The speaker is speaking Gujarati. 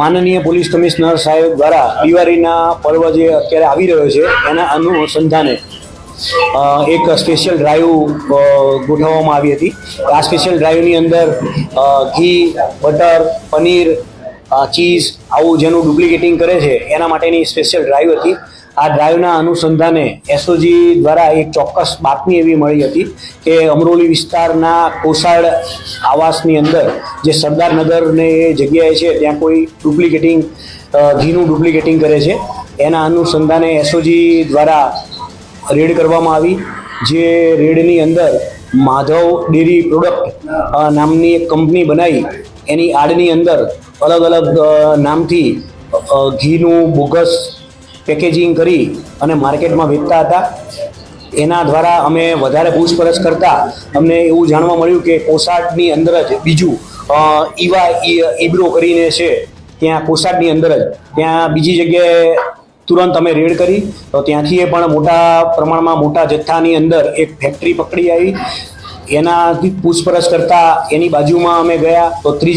માનનીય પોલીસ કમિશનર સાહેબ દ્વારા દિવાળીના પર્વ જે અત્યારે આવી રહ્યો છે, એના અનુસંધાને એક સ્પેશિયલ ડ્રાઈવ ગોઠવવામાં આવી હતી. આ સ્પેશિયલ ડ્રાઈવની અંદર ઘી, બટર, પનીર ચીઝ, આવું જેનું ડુપ્લિકેટિંગ કરે છે, એના માટેની સ્પેશિયલ ડ્રાઈવ હતી. આ ડ્રાઈવના અનુસંધાને એસઓજી દ્વારા એક ચોક્કસ બાતમી એવી મળી હતી કે અમરોલી વિસ્તારના કોસાડ આવાસની અંદર જે સરદારનગરને જગ્યાએ છે, ત્યાં કોઈ ડુપ્લિકેટિંગ ઘીનું ડુપ્લિકેટિંગ કરે છે. એના અનુસંધાને એસઓજી દ્વારા રેડ કરવામાં આવી, જે રેડની અંદર માધવ ડેરી પ્રોડક્ટ નામની એક કંપની બનાવી, એની આડની અંદર અલગ અલગ નામથી ઘીનું બોગસ પેકેજિંગ કરી અને માર્કેટમાં વેચતા હતા. એના દ્વારા અમે વધારે પૂછપરછ કરતા. અમને એવું જાણવા મળ્યું કે કોસાડની અંદર જ બીજું ઈવા ઈબ્રો કરીને છે, ત્યાં કોસાડની અંદર જ. ત્યાં બીજી જગ્યાએ તુરંત અમે રેડ કરી. તો ત્યાંથી એ પણ મોટા પ્રમાણમાં મોટા જથ્થાની અંદર એક ફેક્ટરી પકડી આવી. એનાથી પૂછપરછ કરતા એની બાજુમાં અમે ગયા. તો ત્રીજી